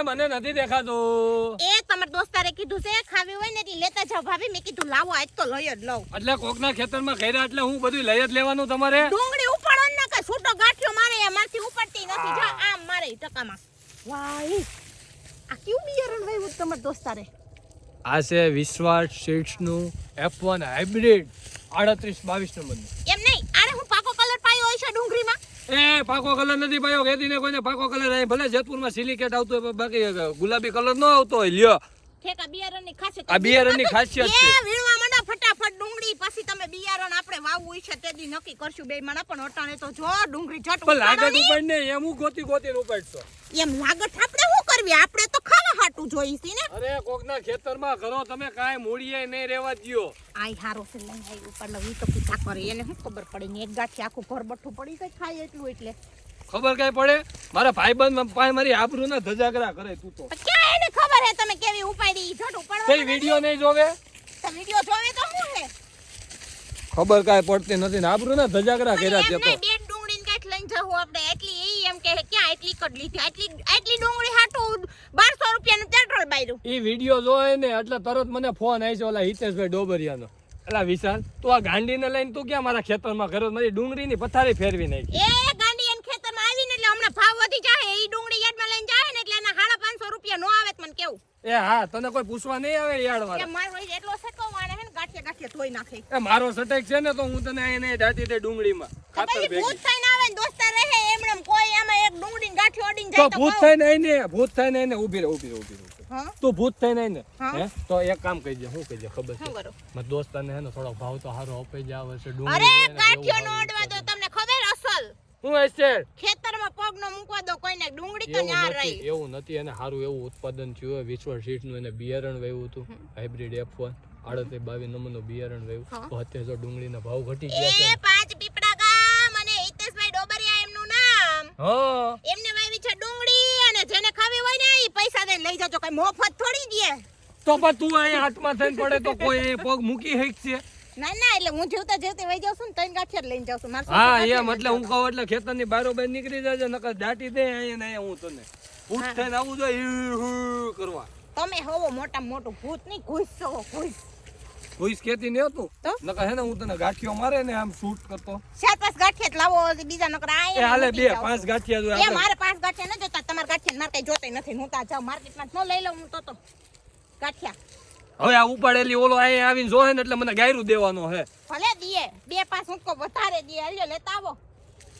એ મને નથી દેખાતું. એ તમારા દોસ્તારે કીધું છે ખાવી હોય ને એટલે લેતા જાવ ભાભી મેં કીધું લાવો આજ તો લઈ જ લઉં. એટલે કોકના ખેતરમાં ખેર્યા એટલે હું બધું લઈ જ લેવાનું તમારે? ડુંગળી ઉપાડો ને કે છૂટો ગાંઠિયો મારે એમાંથી ઉપાડતી નથી. જા આમ મારે ટકામાં. વાય આ કેવું બિયારણ વાવ્યું તમારા દોસ્તારે? આ છે વિશ્વાસ સીડ્સનું એફ વન હાઇબ્રિડ આડત્રીસ બાવીસ નંબરનું. એમ નહીં આને હું પાકો કલર પાયો હોય છે ડુંગળીમાં? એ પાકો કલર નથી પાયો ખેતીને કોઈને પાકો કલર આવે ભલે જેતપુરમાં સિલિકેટ આવતો હોય બાકી ગુલાબી કલર ન આવતો હોય લ્યો આ બિયારણની ખાસિયત છે. ફટાફટ ડુંગળી પછી તમે બિયારણ આપણે વાવવું છે તે દી નક્કી કરશું બે માણા પણ અટાણે તો જો ડુંગળી જટ પણ લાગત ઉપાડ ને એમ હું ગોતી ગોતી ઉપાડશો ને. એમ લાગત આપણે શું કરવી? આપણે તો ખાવા હાટું જોઈશી ને. અરે કોકના ખેતરમાં ઘરો તમે કાંઈ મૂડીએ નહીં રહેવા દ્યો. આય હારો છે નહીં આય ઉપર લવી તો પીછા કરે એને શું ખબર પડે? ને એક ગાંઠી આખું ઘર બઠું પડી ગઈ ખાય એટલું એટલે. ખબર કઈ પડે? મારા ભાઈબંધ પાસે મારી આબરૂ ના ધજાગરા કરે તું તો. ક્યાં એને ખબર હે તમે કેવી ઉપાડી દી કઈ ઉપાડવા વીડિયો નહીં જોવે? તો વિડિયો જોવે તો શું હે? ખબર કાંઈ પડતી નથી ને આબરૂ ના ધજાગરા કર્યા છે તો. બે ડુંગળીને કાંઈક લઈને જાવ આપણે એટલી એમ કહે ક્યાં એટલી કડલી લીધી? આટલી આટલી ડુંગળી હાટું બારસો રૂપિયાનું પેટ્રોલ બાયરું. એ વીડિયો જોવે ને એટલે તરત મને ફોન આવી છે ઓલા હિતેશભાઈ ડોબરિયાનો. એલા વિશાલ તું આ ગાંડીને લઈને તું ક્યાં મારા ખેતરમાં કર્યો મારી ડુંગળીની પથારી ફેરવી નાખી. એ ગાંડી એન ખેતરમાં આવીને એટલે હમણાં ભાવ વધી જાય એ ડુંગળી યાર્ડમાં લઈને જાય ને એટલે એના સાડા પાંચસો રૂપિયા નો આવે તો મને કેવું. એ હા તને કોઈ પૂછવા નહીં આવે યાર કે વાળા મારો એટલો સટકો વાળે હે ને ગાંઠિયા ગાંઠિયા ધોઈ નાખે. એ મારો સટેક છે ને તો હું તને એને દાટી દે ડુંગળીમાં. ખાતર ભેગી. ભૂત થઈને આવે ને દોસ્તાર રહે એમણે કોઈ એમાં એક ડુંગળી ગાંઠિયો અડીને જાય તો ભૂત કહું. થાય ને આઈને ભૂત થાય ને આઈને ઊભી રહે ઊભી રહે ઊભી રહે. તું ભૂત થઈને આઈને હે? તો એક કામ કહી દે હું કહી દે ખબર છે? કરું? દોસ્તાને હે ને થોડો ભાવ તો હારો અપાઈ જાવ છે ડુંગળી અરે ગાંઠિયો નો અડવા દો તમને ખબર અસલ? હું હશે ખેતરમાં પગ નો મૂકવા દો કોઈને ડુંગળી તો નથી રહી. એવું નથી એને સારું એવું ઉત્પાદન થયું વિશ્વ સીટનું એને બિયારણ વેવું હતું હાઇબ્રિડ એફ વન આડત્રીસ બાવીસ નંબરનું બિયારણ વેવું તો અત્યારે જો ડુંગળીના ભાવ ઘટી ગયા છે એ પાંચ પીપળા ગામ અને હિતેશભાઈ ડોબરિયા એમનું નામ હા એમને વાવી છે ડુંગળી અને જેને ખાવી હોય ને એ પૈસા જાજો મફત થોડી દે. તો પણ તું અહીં હાથમાં થઈને પડે તો કોઈ પગ મૂકી શકશે. ના ના એટલે હું જીવતા જીવતી વહી જાઉં છું ને ત્રણ ગાંઠિયા લઈને જાઉં છું. હા એમ એટલે હું કહું એટલે ખેતરની બારોબાર નીકળી જાય નકર દાટી દે અહીંયા ને હું તને. ભૂત થઈને આવું જોઈએ હું કરવા. તમે હોવો મોટા મોટું ભૂત નહીં ઘૂસ છો ઘૂસ. ભૂસ ખેતી નહીં હતું? નકર હે ને હું તને ગાંઠિયો મારે ને આમ શૂટ કરતો. ચાર પાંચ ગાંઠિયા લાવો બીજા નકર આયા એ હાલે બે પાંચ ગાંઠિયા જો એ મારે પાંચ ગાંઠિયા ન જોતા તમાર ગાંઠિયા મારે કઈ જોતા નથી હું તા જાઉં માર્કેટમાં ન લઈ લઉં હું તો તો. ગાંઠિયા. હવે આ ઉપાડેલી ઓલો અહીં આવીને જોહે ને એટલે મને ગાયરું દેવાનો હે. ભલે દીએ બે પાંચ ઊંચકો વધારે દીએ હાલ્યો લેતા આવો.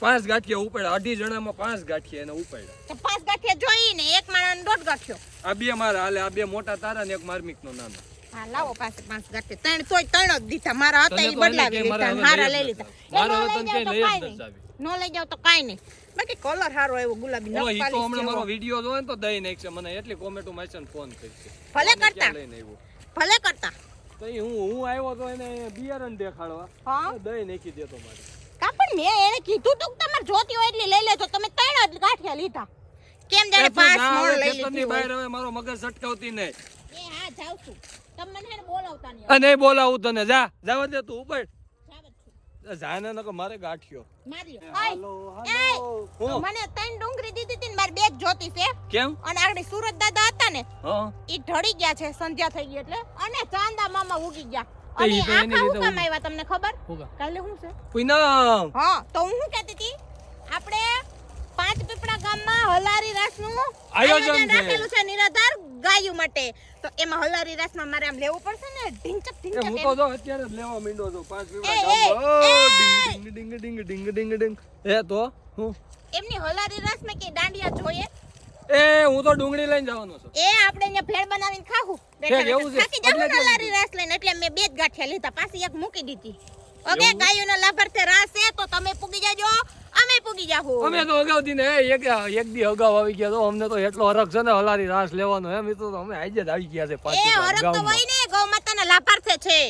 પાંચ ગાંઠિયા ઉપાડ્યા અઢી જણામાં પાંચ ગાંઠિયા એને ઉપાડ્યા. તો પાંચ ગાંઠિયા જોઈને એક માણસ દોઢ ગાંઠિયો. આ બે મારા હાલે આ બે મોટા તારા ને એક માર્મિક નો નાનો. હા લાવો પાસે પાંચ ગાંઠિયા ત્રણ તોય ત્રણ જ દીધા. મારા હતા એ બદલાવી કે મારા લીધા લઈ લીધા. મારા તને લઈ તો કાંઈ નથી નહીં. ન લઈ જાવ તો કાંઈ નહીં. બાકી કલર સારો એવો ગુલાબી ઓ, ઈ તો હમણાં મારો જેવો. જોવે તો દઈ નાખશે મને એટલી કોમેન્ટો મારશે ફોન કરશે ભલે કરતા ક્યાં લઈને આવ્યો? ભલે કરતા. તો હું હું આવ્યો તો એને બિયારણ દેખાડવા. હા. દઈ નાખી દેતો મારે. કા પણ મેં એને કીધું તું કે તમારે જોતી હોય એટલી લઈ લેજો. તમે ત્રણ જ ગાંઠિયા લીધા. કેમ જાણે પાંચ ના લઈ લીધી બહાર હવે મારો મગજ સટકાવતી નહીં. એ હા જાવ છું. નહીં બોલાવું તને. જા જવા દે તું ઉપર. જાને નકર મારે ગાંઠિયો. મારી લો. હાલો એ, હું? મને ત્રણ ડુંગળી દીધી હતી ને મારે જોતી છે. કેમ? અને આગળ સુરત દાદા હતા ને ઈ ઢળી ગયા છે સંધ્યા થઈ ગઈ એટલે. અને ચાંદા મામા ઉગી ગયા. અને આખા રીતે આવ્યા તમને ખબર? કાલે શું છે? પૂનમ. હા તો હું શું કહેતી હતી? આપણે પાંચ પીપળા ગામમાં હલારી રાસનું આયોજન. રાખેલું છે નિરાધાર ગાયો માટે. તો એમાં હલારી રાસમાં મારે આમ લેવું પડશે ને? ઢીંચક ઢીંચક હું તો જો અત્યારે જ લેવા માંડ્યો છું. પાંચ ડિંગ ડિંગ ડિંગ ડિંગ. ડીંગ ડીંગ એ તો હું? એમની હલારી રાસમાં કે દાંડિયા જોઈએ? એ હું તો ડુંગળી લઈને જવાનો છું. એ આપણે અહીંયા ભેળ બનાવીને ખાવું. એવું છે? થાકી જાવ હલારી રાસ લઈને. એટલે મેં બે જ ગાંઠિયા લીધા. પાછી એક મૂકી દીધી. ઓકે ગાયોનો લાભાર્થે રાસ છે તો તમે પૂગી જાજો. પૂગી જાહું અમે તો અગાઉ થી એક એક દી અગાઉ આવી ગયા તો અમને તો એટલો હરખ છે ને હલારી રાસ લેવાનો એમ મિત્રો તો અમે આજે જ આવી ગયા છે પાંચ એ હરખ તો હોય ને ગૌ માતાના લાભાર્થે છે.